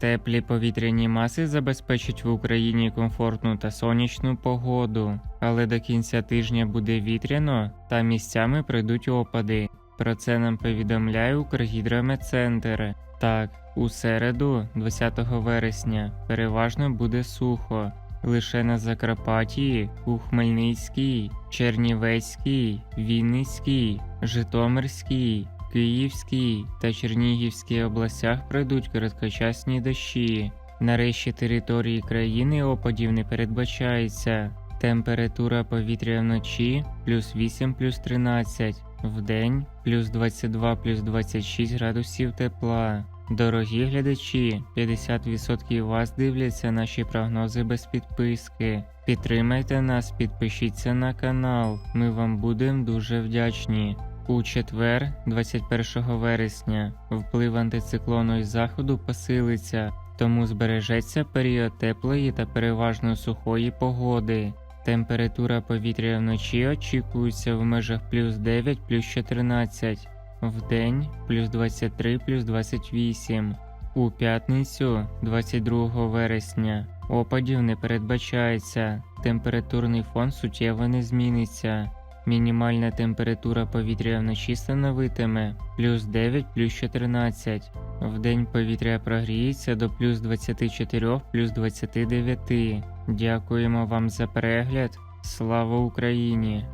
Теплі повітряні маси забезпечать в Україні комфортну та сонячну погоду, але до кінця тижня буде вітряно та місцями прийдуть опади. Про це нам повідомляє Укргідрометцентр. Так, у середу, 20 вересня, переважно буде сухо. Лише на Закарпатті, у Хмельницькій, Чернівецькій, Вінницькій, Житомирській, Київській та Чернігівській областях пройдуть короткочасні дощі. На решті території країни опадів не передбачається. Температура повітря вночі плюс 8 плюс 13, вдень плюс 22 плюс 26 градусів тепла. Дорогі глядачі, 50% вас дивляться наші прогнози без підписки. Підтримайте нас, підпишіться на канал. Ми вам будемо дуже вдячні. У четвер, 21 вересня, вплив антициклону із заходу посилиться, тому збережеться період теплої та переважно сухої погоди. Температура повітря вночі очікується в межах плюс 9 плюс 14, вдень плюс 23 плюс 28. У п'ятницю, 22 вересня, опадів не передбачається, температурний фон суттєво не зміниться. Мінімальна температура повітря вночі становитиме плюс 9 плюс 14. Вдень повітря прогріється до плюс 24 плюс 29. Дякуємо вам за перегляд. Слава Україні!